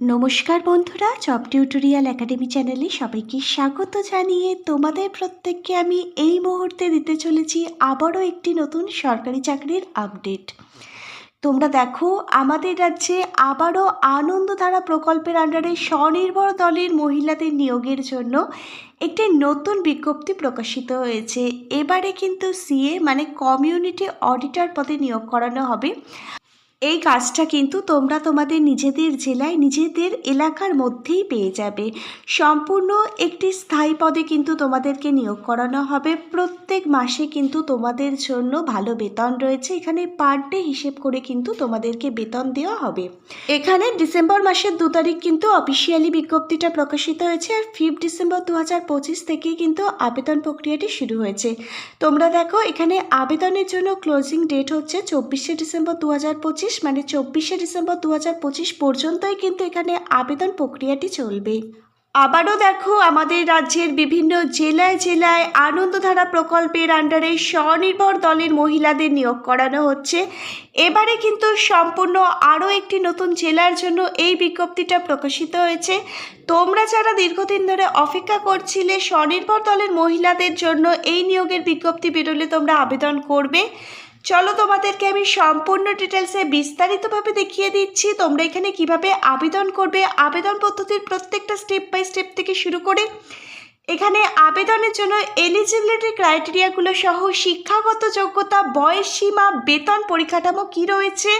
নমস্কার বন্ধুরা job tutorial academy চ্যানেলে সবাইকে স্বাগত জানিয়ে তোমাদের প্রত্যেককে আমি এই মুহূর্তে দিতে চলেছি আবারও একটি নতুন সরকারি চাকরির আপডেট তোমরা দেখো, আমাদের রাজ্যে আবারও আনন্দধারা প্রকল্পের আন্ডারে স্বনির্ভর দলের মহিলাদের নিয়োগের জন্য একটি নতুন বিজ্ঞপ্তি প্রকাশিত হয়েছে। এবারে কিন্তু সিএ মানে কমিউনিটি অডিটর পদে নিয়োগ করানো হবে। এই কাজটা কিন্তু তোমরা তোমাদের নিজেদের জেলায়, নিজেদের এলাকার মধ্যেই পেয়ে যাবে। সম্পূর্ণ একটি স্থায়ী পদে কিন্তু তোমাদেরকে নিয়োগ করানো হবে। প্রত্যেক মাসে কিন্তু তোমাদের জন্য ভালো বেতন রয়েছে। এখানে পার ডে হিসেব করে কিন্তু তোমাদেরকে বেতন দেওয়া হবে। এখানে ডিসেম্বর মাসের দু তারিখ কিন্তু অফিসিয়ালি বিজ্ঞপ্তিটা প্রকাশিত হয়েছে আর ফিফ ডিসেম্বর দু হাজার পঁচিশ থেকেই কিন্তু আবেদন প্রক্রিয়াটি শুরু হয়েছে। তোমরা দেখো, এখানে আবেদনের জন্য ক্লোজিং ডেট হচ্ছে চব্বিশে ডিসেম্বর দু হাজার পঁচিশ। মানে চব্বিশে ডিসেম্বর দু পঁচিশ পর্যন্তই কিন্তু এখানে আবেদন প্রক্রিয়াটি চলবে। আবারও দেখো আমাদের রাজ্যের বিভিন্ন জেলায় জেলায় আনন্দধারা প্রকল্পের আন্ডারে স্বনির্ভর দলের মহিলাদের নিয়োগ করানো হচ্ছে। এবারে কিন্তু সম্পূর্ণ আরও একটি নতুন জেলার জন্য এই বিজ্ঞপ্তিটা প্রকাশিত হয়েছে। তোমরা যারা দীর্ঘদিন ধরে অপেক্ষা করছিলে স্বনির্ভর দলের মহিলাদের জন্য এই নিয়োগের বিজ্ঞপ্তি বেরোলে তোমরা আবেদন করবে। চলো তোমাদেরকে আমি সম্পূর্ণ ডিটেলসে বিস্তারিতভাবে দেখিয়ে দিচ্ছি। তোমরা এখানে কীভাবে আবেদন করবে, আবেদন পদ্ধতির প্রত্যেকটা স্টেপ বাই স্টেপ থেকে শুরু করে এখানে আবেদনের জন্য এলিজিবিলিটি ক্রাইটেরিয়াগুলো সহ শিক্ষাগত যোগ্যতা, বয়স সীমা, বেতন পরিকাঠামো কী রয়েছে,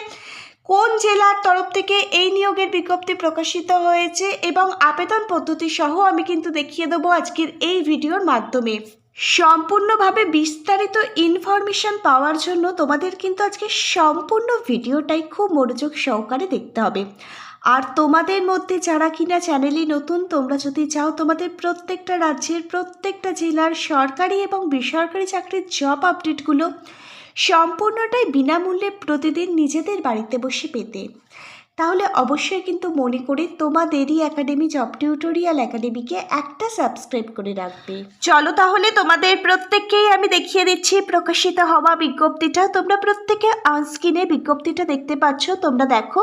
কোন জেলার তরফ থেকে এই নিয়োগের বিজ্ঞপ্তি প্রকাশিত হয়েছে এবং আবেদন পদ্ধতি সহ আমি কিন্তু দেখিয়ে দেবো আজকের এই ভিডিওর মাধ্যমে। সম্পূর্ণভাবে বিস্তারিত ইনফরমেশন পাওয়ার জন্য তোমাদের কিন্তু আজকে সম্পূর্ণ ভিডিওটাই খুব মনোযোগ সহকারে দেখতে হবে। আর তোমাদের মধ্যে যারা কিনা চ্যানেলে নতুন, তোমরা যদি চাও তোমাদের প্রত্যেকটা রাজ্যের, প্রত্যেকটা জেলার সরকারি এবং বেসরকারি চাকরির জব আপডেটগুলো সম্পূর্ণটাই বিনামূল্যে প্রতিদিন নিজেদের বাড়িতে বসে পেতে। তাহলে অবশ্যই কিন্তু মনে করে তোমাদেরই একাডেমি জব টিউটোরিয়াল একাডেমিকে একটা সাবস্ক্রাইব করে রাখবে। চলো তাহলে তোমাদের প্রত্যেককেই আমি দেখিয়ে দিচ্ছি প্রকাশিত হওয়া বিজ্ঞপ্তিটা। তোমরা প্রত্যেকে অনস্ক্রিনে বিজ্ঞপ্তিটা দেখতে পাচ্ছ। তোমরা দেখো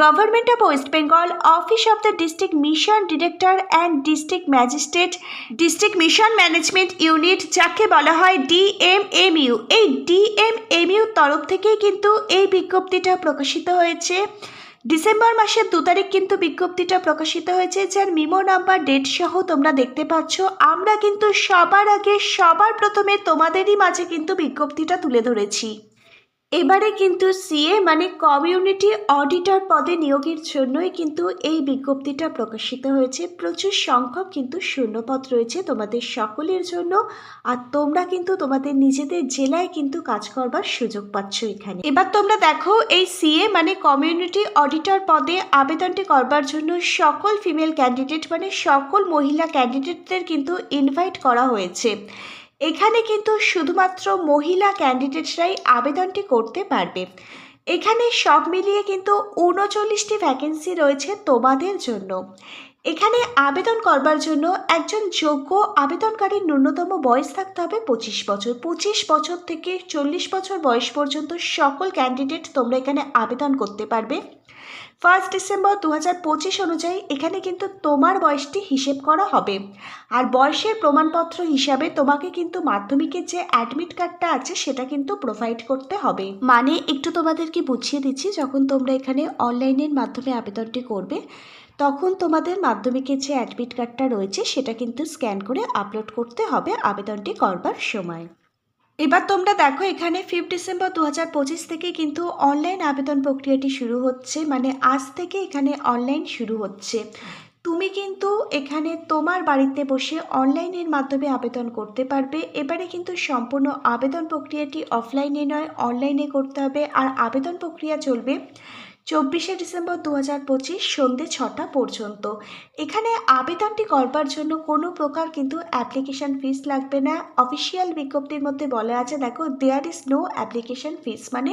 government of West Bengal office of the district mission director and district magistrate district mission management unit যাকে বলা হয় ডিএমএমইউ এই ডিএমএমইউ তরফ থেকেই কিন্তু এই বিজ্ঞপ্তিটা প্রকাশিত হয়েছে। ডিসেম্বর মাসের দু তারিখ কিন্তু বিজ্ঞপ্তিটা প্রকাশিত হয়েছে যার মিমো নাম্বার ডেট সহ তোমরা দেখতে পাচ্ছ। আমরা কিন্তু সবার আগে, সবার প্রথমে তোমাদেরই মাঝে কিন্তু বিজ্ঞপ্তিটা তুলে ধরেছি। এবারে কিন্তু সিএ মানে কমিউনিটি অডিটর পদে নিয়োগের জন্যই কিন্তু এই বিজ্ঞপ্তিটা প্রকাশিত হয়েছে। প্রচুর সংখ্যক কিন্তু শূন্যপদ রয়েছে তোমাদের সকলের জন্য আর তোমরা কিন্তু তোমাদের নিজেদের জেলায় কিন্তু কাজ করবার সুযোগ পাচ্ছ এখানে। এবার তোমরা দেখো এই সিএ মানে কমিউনিটি অডিটর পদে আবেদনটি করবার জন্য সকল ফিমেল ক্যান্ডিডেট মানে সকল মহিলা ক্যান্ডিডেটদের কিন্তু ইনভাইট করা হয়েছে। এখানে কিন্তু শুধুমাত্র মহিলা ক্যান্ডিডেটরাই আবেদনটি করতে পারবে। এখানে সব মিলিয়ে কিন্তু উনচল্লিশটি ভ্যাকেন্সি রয়েছে তোমাদের জন্য। এখানে আবেদন করবার জন্য একজন যোগ্য আবেদনকারীর ন্যূনতম বয়স থাকতে হবে পঁচিশ বছর। পঁচিশ বছর থেকে চল্লিশ বছর বয়স পর্যন্ত সকল ক্যান্ডিডেট তোমরা এখানে আবেদন করতে পারবে। ফার্স্ট ডিসেম্বর দু হাজার পঁচিশ অনুযায়ী এখানে কিন্তু তোমার বয়সটি হিসেব করা হবে। আর বয়সের প্রমাণপত্র হিসাবে তোমাকে কিন্তু মাধ্যমিকের যে অ্যাডমিট কার্ডটা আছে সেটা কিন্তু প্রোভাইড করতে হবে। মানে একটু তোমাদেরকে বুঝিয়ে দিচ্ছি, যখন তোমরা এখানে অনলাইনের মাধ্যমে আবেদনটি করবে, তখন তোমাদের মাধ্যমিকের যে অ্যাডমিট কার্ডটা রয়েছে সেটা কিন্তু স্ক্যান করে আপলোড করতে হবে আবেদনটি করবার সময়। এবার তোমরা দেখো, এখানে ফিফথ ডিসেম্বর দু হাজার পঁচিশ থেকে কিন্তু অনলাইন আবেদন প্রক্রিয়াটি শুরু হচ্ছে। মানে আজ থেকে এখানে অনলাইন শুরু হচ্ছে। তুমি কিন্তু এখানে তোমার বাড়িতে বসে অনলাইনের মাধ্যমে আবেদন করতে পারবে। এবারে কিন্তু সম্পূর্ণ আবেদন প্রক্রিয়াটি অফলাইনে নয় অনলাইনে করতে হবে। আর আবেদন প্রক্রিয়া চলবে চব্বিশে ডিসেম্বর দু হাজার পঁচিশ সন্ধ্যে ছটা পর্যন্ত। এখানে আবেদনটি করবার জন্য কোনো প্রকার কিন্তু অ্যাপ্লিকেশান ফিস লাগবে না। অফিসিয়াল বিজ্ঞপ্তির মধ্যে বলা আছে, দেখো there is no application fees মানে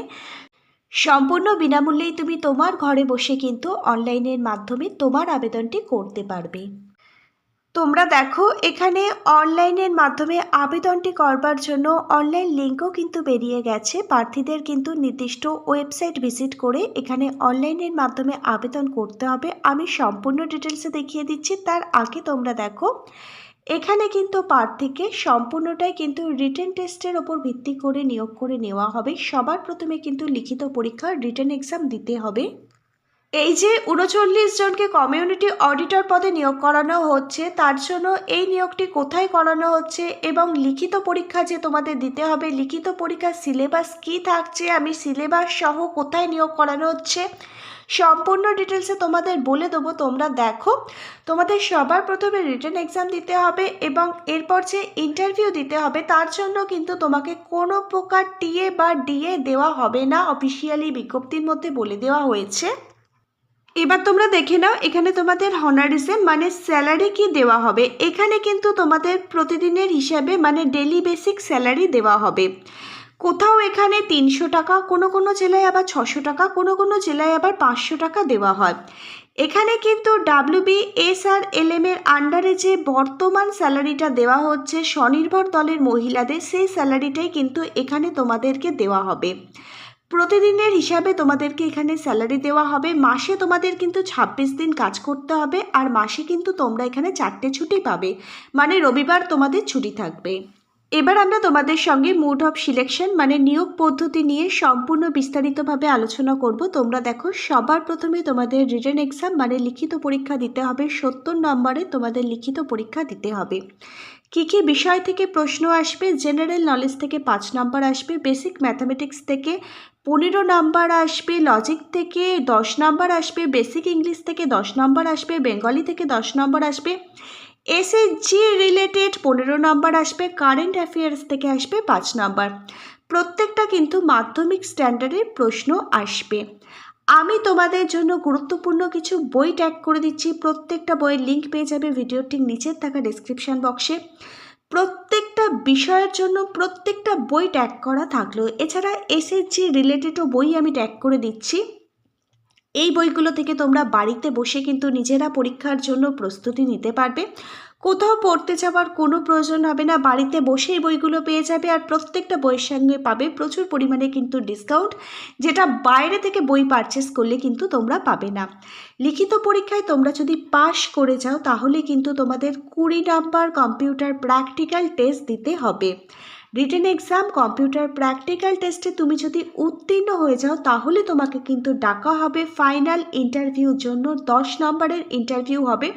সম্পূর্ণ বিনামূল্যেই তুমি তোমার ঘরে বসে কিন্তু অনলাইনের মাধ্যমে তোমার আবেদনটি করতে পারবে। তোমরা দেখো, এখানে অনলাইনের মাধ্যমে আবেদনটি করবার জন্য অনলাইন লিঙ্কও কিন্তু বেরিয়ে গেছে। প্রার্থীদের কিন্তু নির্দিষ্ট ওয়েবসাইট ভিজিট করে এখানে অনলাইনের মাধ্যমে আবেদন করতে হবে। আমি সম্পূর্ণ ডিটেলসে দেখিয়ে দিচ্ছি, তার আগে তোমরা দেখো, এখানে কিন্তু প্রার্থীকে সম্পূর্ণটাই কিন্তু রিটেন টেস্টের ওপর ভিত্তি করে নিয়োগ করে নেওয়া হবে। সবার প্রথমে কিন্তু লিখিত পরীক্ষার রিটেন এক্সাম দিতে হবে। এই যে উনচল্লিশ জনকে কমিউনিটি অডিটর পদে নিয়োগ করানো হচ্ছে, তার জন্য এই নিয়োগটি কোথায় করানো হচ্ছে এবং লিখিত পরীক্ষা যে তোমাদের দিতে হবে, লিখিত পরীক্ষার সিলেবাস কী থাকছে, আমি সিলেবাস সহ কোথায় নিয়োগ করানো হচ্ছে, সম্পূর্ণ ডিটেলসে তোমাদের বলে দেবো, তোমরা দেখো। তোমাদের সবার প্রথমে রিটার্ন এক্সাম দিতে হবে এবং এরপর যে ইন্টারভিউ দিতে হবে, তার জন্য কিন্তু তোমাকে কোনো প্রকার টিএ বা ডিএ দেওয়া হবে না অফিসিয়ালি বিজ্ঞপ্তির মধ্যে বলে দেওয়া হয়েছে। এবার তোমরা দেখে নাও, এখানে তোমাদের হনারিজম মানে স্যালারি কি দেওয়া হবে। এখানে কিন্তু তোমাদের প্রতিদিনের হিসাবে মানে ডেলি বেসিক স্যালারি দেওয়া হবে। কোথাও এখানে তিনশো টাকা, কোনো কোনো জেলায় আবার ছশো টাকা, কোনো কোনো জেলায় আবার পাঁচশো টাকা দেওয়া হয়। এখানে কিন্তু WB S R L M এর আন্ডারে যে বর্তমান স্যালারিটা দেওয়া হচ্ছে, স্বনির্ভর দলের মহিলাদের, সেই স্যালারিটাই কিন্তু এখানে তোমাদেরকে দেওয়া হবে। প্রতিদিনের হিসাবে তোমাদেরকে এখানে স্যালারি দেওয়া হবে। মাসে তোমাদের কিন্তু ছাব্বিশ দিন কাজ করতে হবে আর মাসে কিন্তু তোমরা এখানে চারটে ছুটি পাবে। মানে রবিবার তোমাদের ছুটি থাকবে। এবার আমরা তোমাদের সঙ্গে মুড অফ সিলেকশন মানে নিয়োগ পদ্ধতি নিয়ে সম্পূর্ণ বিস্তারিতভাবে আলোচনা করব। তোমরা দেখো, সবার প্রথমে তোমাদের রিটার্ন এক্সাম মানে লিখিত পরীক্ষা দিতে হবে। সত্তর নম্বরে তোমাদের লিখিত পরীক্ষা দিতে হবে। কী কী বিষয় থেকে প্রশ্ন আসবে? জেনারেল নলেজ থেকে পাঁচ নাম্বার আসবে বেসিক ম্যাথামেটিক্স থেকে পনেরো নাম্বার আসবে লজিক থেকে দশ নাম্বার আসবে বেসিক ইংলিশ থেকে দশ নাম্বার আসবে বেঙ্গলি থেকে দশ নাম্বার আসবে এসএসজি রিলেটেড পনেরো নাম্বার আসবে কারেন্ট অ্যাফেয়ার্স থেকে আসবে পাঁচ নাম্বার। প্রত্যেকটা কিন্তু মাধ্যমিক স্ট্যান্ডার্ডের প্রশ্ন আসবে। আমি তোমাদের জন্য গুরুত্বপূর্ণ কিছু বই ট্যাগ করে দিচ্ছি। প্রত্যেকটা বইয়ের লিঙ্ক পেয়ে যাবে ভিডিওটির নিচের থাকা ডিসক্রিপশান বক্সে প্রত্যেকটা বিষয়ের জন্য প্রত্যেকটা বই ট্যাগ করা থাকল। এছাড়া এসএসজি রিলেটেডও বই আমি ট্যাগ করে দিচ্ছি। এই বইগুলো থেকে তোমরা বাড়িতে বসে কিন্তু নিজেরা পরীক্ষার জন্য প্রস্তুতি নিতে পারবে। কোথাও পড়তে যাওয়ার কোনো প্রয়োজন হবে না। বাড়িতে বসেই বইগুলো পেয়ে যাবে আর প্রত্যেকটা বইয়ের সঙ্গে পাবে প্রচুর পরিমাণে কিন্তু ডিসকাউন্ট যেটা বাইরে থেকে বই পারচেস করলে কিন্তু তোমরা পাবে না। লিখিত পরীক্ষায় তোমরা যদি পাশ করে যাও, তাহলে কিন্তু তোমাদের কুড়ি নাম্বার কম্পিউটার প্র্যাকটিক্যাল টেস্ট দিতে হবে। রিটেন এক্সাম কম্পিউটার প্র্যাকটিক্যাল টেস্টে তুমি যদি উত্তীর্ণ হয়ে যাও, তাহলে তোমাকে কিন্তু ডাকা হবে ফাইনাল ইন্টারভিউর জন্য দশ নম্বরের ইন্টারভিউ হবে।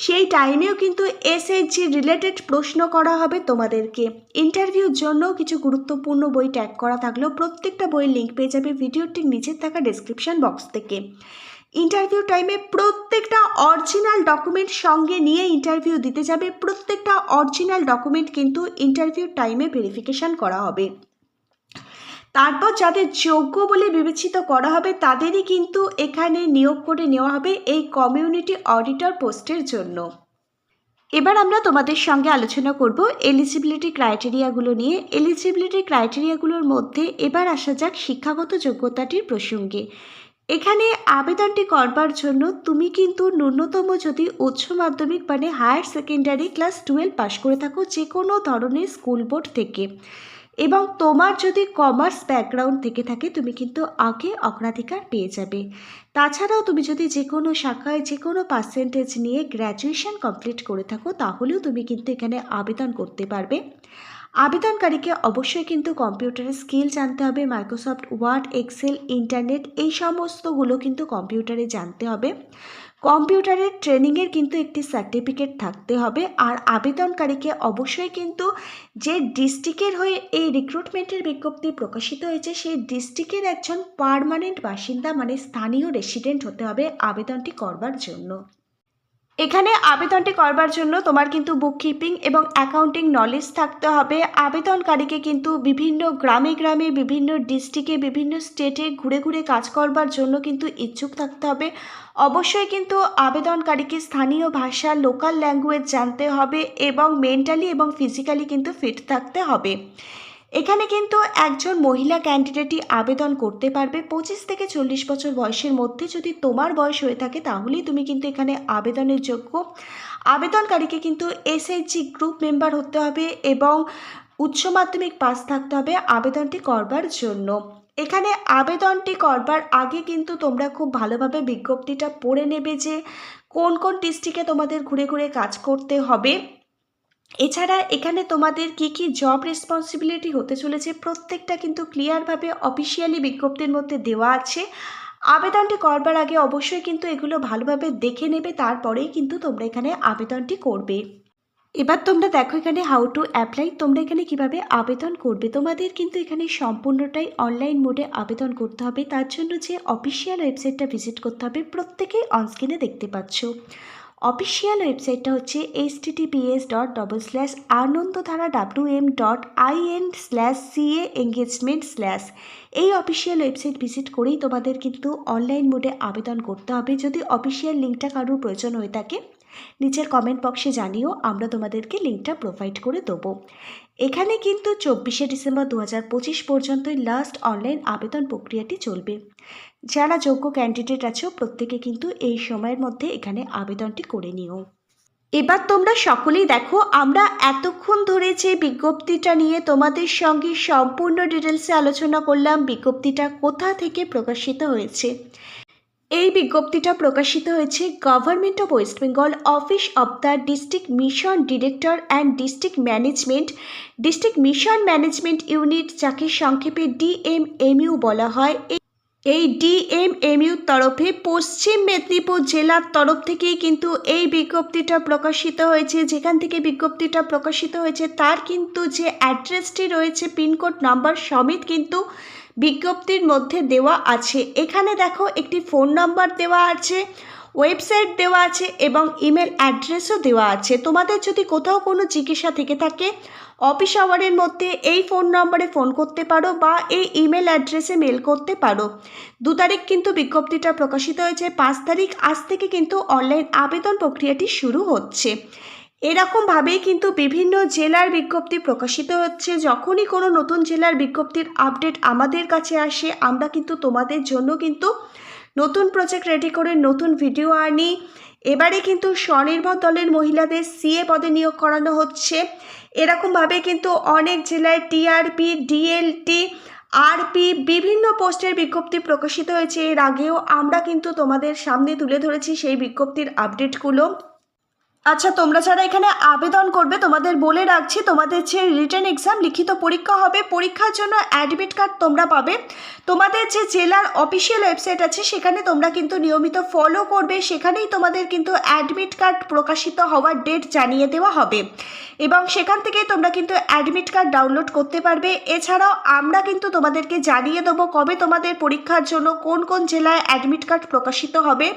সেই টাইমেও কিন্তু এসএইচজি রিলেটেড প্রশ্ন করা হবে তোমাদেরকে। ইন্টারভিউর জন্য কিছু গুরুত্বপূর্ণ বই ট্যাগ করা থাকলেও প্রত্যেকটা বইয়ের লিঙ্ক পেয়ে যাবে ভিডিওটির নিচে থাকা ডেসক্রিপশন বক্স থেকে। ইন্টারভিউ টাইমে প্রত্যেকটা অরিজিনাল ডকুমেন্ট সঙ্গে নিয়ে ইন্টারভিউ দিতে যাবে। প্রত্যেকটা অরিজিনাল ডকুমেন্ট কিন্তু ইন্টারভিউ টাইমে ভেরিফিকেশান করা হবে। তারপর যাদের যোগ্য বলে বিবেচিত করা হবে, তাদেরই কিন্তু এখানে নিয়োগ করে নেওয়া হবে এই কমিউনিটি অডিটর পোস্টের জন্য। এবার আমরা তোমাদের সঙ্গে আলোচনা করব এলিজিবিলিটি ক্রাইটেরিয়াগুলো নিয়ে। এলিজিবিলিটি ক্রাইটেরিয়াগুলোর মধ্যে এবার আসা যাক শিক্ষাগত যোগ্যতাটির প্রসঙ্গে। এখানে আবেদনটি করবার জন্য তুমি কিন্তু ন্যূনতম যদি উচ্চ মাধ্যমিক মানে higher secondary class twelve pass করে থাকো যে কোনো ধরনের স্কুল বোর্ড থেকে। এবং তোমার যদি কমার্স ব্যাকগ্রাউন্ড থেকে থাকে, তুমি কিন্তু আগে অগ্রাধিকার পেয়ে যাবে। তাছাড়াও তুমি যদি যে কোনো শাখায় যে কোনো পার্সেন্টেজ নিয়ে গ্র্যাজুয়েশন কমপ্লিট করে থাকো, তাহলেও তুমি কিন্তু এখানে আবেদন করতে পারবে। আবেদনকারীকে অবশ্যই কিন্তু কম্পিউটারের স্কিল জানতে হবে মাইক্রোসফট ওয়ার্ড এক্সেল ইন্টারনেট এই সমস্তগুলো কিন্তু কম্পিউটারে জানতে হবে। কম্পিউটারের ট্রেনিংয়ের কিন্তু একটি সার্টিফিকেট থাকতে হবে আর আবেদনকারীকে অবশ্যই কিন্তু যে ডিস্ট্রিক্টের হয়ে এই রিক্রুটমেন্টের বিজ্ঞপ্তি প্রকাশিত হয়েছে, সেই ডিস্ট্রিক্টের একজন পারমানেন্ট বাসিন্দা মানে স্থানীয় রেসিডেন্ট হতে হবে আবেদনটি করবার জন্য। এখানে আবেদনটি করবার জন্য তোমার কিন্তু বুককিপিং এবং অ্যাকাউন্টিং নলেজ থাকতে হবে। আবেদনকারীকে কিন্তু বিভিন্ন গ্রামে গ্রামে, বিভিন্ন ডিস্ট্রিক্টে বিভিন্ন স্টেটে ঘুরে ঘুরে কাজ করবার জন্য কিন্তু ইচ্ছুক থাকতে হবে। অবশ্যই কিন্তু আবেদনকারীকে স্থানীয় ভাষা লোকাল ল্যাঙ্গুয়েজ জানতে হবে এবং মেন্টালি এবং ফিজিক্যালি কিন্তু ফিট থাকতে হবে। এখানে কিন্তু একজন মহিলা ক্যান্ডিডেটই আবেদন করতে পারবে। পঁচিশ থেকে চল্লিশ বছর বয়সের মধ্যে যদি তোমার বয়স হয়ে থাকে, তাহলেই তুমি কিন্তু এখানে আবেদনের যোগ্য। আবেদনকারীকে কিন্তু এসএইচজি গ্রুপ মেম্বার হতে হবে এবং উচ্চ মাধ্যমিক পাস থাকতে হবে আবেদনটি করবার জন্য। এখানে আবেদনটি করবার আগে কিন্তু তোমরা খুব ভালোভাবে বিজ্ঞপ্তিটা পড়ে নেবে যে কোন কোন ডিস্ট্রিক্টে তোমাদের ঘুরে ঘুরে কাজ করতে হবে। এছাড়া এখানে তোমাদের কি কি জব রেসপন্সিবিলিটি হতে চলেছে প্রত্যেকটা কিন্তু ক্লিয়ারভাবে অফিসিয়ালি বিজ্ঞপ্তির মধ্যে দেওয়া আছে। আবেদনটি করবার আগে অবশ্যই কিন্তু এগুলো ভালোভাবে দেখে নেবে, তারপরেই কিন্তু তোমরা এখানে আবেদনটি করবে। এবার তোমরা দেখো এখানে হাউ টু অ্যাপ্লাই তোমরা এখানে কীভাবে আবেদন করবে। তোমাদের কিন্তু এখানে সম্পূর্ণটাই অনলাইন মোডে আবেদন করতে হবে। তার জন্য যে অফিসিয়াল ওয়েবসাইটটা ভিজিট করতে হবে, প্রত্যেকেই অনস্ক্রিনে দেখতে পাচ্ছ। অফিসিয়াল ওয়েবসাইটটা হচ্ছে H TTPS dot double slash Anandadhara W M dot I N slash CA engagement slash এই অফিসিয়াল ওয়েবসাইট ভিজিট করেই তোমাদের কিন্তু অনলাইন মোডে আবেদন করতে হবে। যদি অফিসিয়াল লিঙ্কটা কারোর প্রয়োজন হয়ে থাকে, নিচের কমেন্ট বক্সে জানিও, আমরা তোমাদেরকে লিঙ্কটা প্রোভাইড করে দেবো। এখানে কিন্তু চব্বিশে ডিসেম্বর দু হাজার পঁচিশ পর্যন্তই লাস্ট অনলাইন আবেদন প্রক্রিয়াটি চলবে। যারা যোগ্য ক্যান্ডিডেট আছো, প্রত্যেকে কিন্তু এই সময়ের মধ্যে এখানে আবেদনটি করে নিও। এবার তোমরা সকলেই দেখো, আমরা এতক্ষণ ধরে যে বিজ্ঞপ্তিটা নিয়ে তোমাদের সঙ্গে সম্পূর্ণ ডিটেলসে আলোচনা করলাম, বিজ্ঞপ্তিটা কোথা থেকে প্রকাশিত হয়েছে? এই বিজ্ঞপ্তিটা প্রকাশিত হয়েছে government of West Bengal office of the district mission director and district management district mission management unit যাকে সংক্ষেপে ডিএমএমইউ বলা হয়, এই ডিএমএমইউর তরফে পশ্চিম মেদিনীপুর জেলার তরফ থেকেই কিন্তু এই বিজ্ঞপ্তিটা প্রকাশিত হয়েছে। যেখান থেকে বিজ্ঞপ্তিটা প্রকাশিত হয়েছে, তার কিন্তু যে অ্যাড্রেসটি রয়েছে পিনকোড নাম্বার সমেত কিন্তু বিজ্ঞপ্তির মধ্যে দেওয়া আছে। এখানে দেখো একটি ফোন নাম্বার দেওয়া আছে, ওয়েবসাইট দেওয়া আছে এবং ইমেল অ্যাড্রেসও দেওয়া আছে। তোমাদের যদি কোথাও কোনো জিজ্ঞাসা থেকে থাকে, অফিস আওয়ারের মধ্যে এই ফোন নম্বরে ফোন করতে পারো বা এই ইমেল অ্যাড্রেসে মেল করতে পারো। দু তারিখ কিন্তু বিজ্ঞপ্তিটা প্রকাশিত হয়েছে, পাঁচ তারিখ। আজ থেকে কিন্তু অনলাইন আবেদন প্রক্রিয়াটি শুরু হচ্ছে। এরকমভাবেই কিন্তু বিভিন্ন জেলার বিজ্ঞপ্তি প্রকাশিত হচ্ছে। যখনই কোনো নতুন জেলার বিজ্ঞপ্তির আপডেট আমাদের কাছে আসে, আমরা কিন্তু তোমাদের জন্য কিন্তু নতুন প্রজেক্ট রেডি করে নতুন ভিডিও আনি। এবারে কিন্তু স্বনির্ভর দলের মহিলাদের সিএ পদে নিয়োগ করানো হচ্ছে। এরকমভাবে কিন্তু অনেক জেলায় টিআরপি ডিএলটি আরপি বিভিন্ন পোস্টের বিজ্ঞপ্তি প্রকাশিত হয়েছে। এর আগেও আমরা কিন্তু তোমাদের সামনে তুলে ধরেছি সেই বিজ্ঞপ্তির আপডেটগুলো আচ্ছা তোমরা যারা এখানে আবেদন করবে, তোমাদের বলে রাখছি, তোমাদের যে রিটার্ন এক্সাম লিখিত পরীক্ষা হবে, পরীক্ষার জন্য অ্যাডমিট কার্ড তোমরা পাবে। তোমাদের যে জেলার অফিসিয়াল ওয়েবসাইট আছে, সেখানে তোমরা কিন্তু নিয়মিত ফলো করবে, সেখানেই তোমাদের কিন্তু অ্যাডমিট কার্ড প্রকাশিত হওয়ার ডেট জানিয়ে দেওয়া হবে। এবং সেখান থেকেই তোমরা কিন্তু অ্যাডমিট কার্ড ডাউনলোড করতে পারবে। এছাড়াও আমরা কিন্তু তোমাদেরকে জানিয়ে দেবো কবে তোমাদের পরীক্ষার জন্য কোন কোন জেলায় অ্যাডমিট কার্ড প্রকাশিত হবে।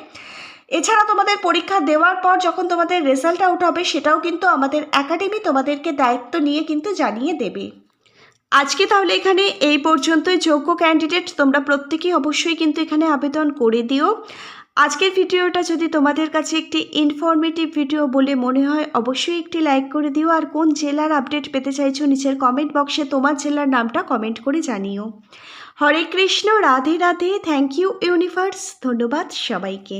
এছাড়া তোমাদের পরীক্ষা দেওয়ার পর যখন তোমাদের রেজাল্ট আউট হবে, সেটাও কিন্তু আমাদের একাডেমি তোমাদেরকে দায়িত্ব নিয়ে কিন্তু জানিয়ে দেবে। আজকে তাহলে এখানে এই পর্যন্তই। যোগ্য ক্যান্ডিডেট তোমরা প্রত্যেকেই অবশ্যই কিন্তু এখানে আবেদন করে দিও। আজকের ভিডিওটা যদি তোমাদের কাছে একটি ইনফরমেটিভ ভিডিও বলে মনে হয়, অবশ্যই একটি লাইক করে দিও। আর কোন জেলার আপডেট পেতে চাইছো, নিচের কমেন্ট বক্সে তোমার জেলার নামটা কমেন্ট করে জানিও। Hare Krishna, Radhe Radhe. Thank you universe ধন্যবাদ সবাইকে।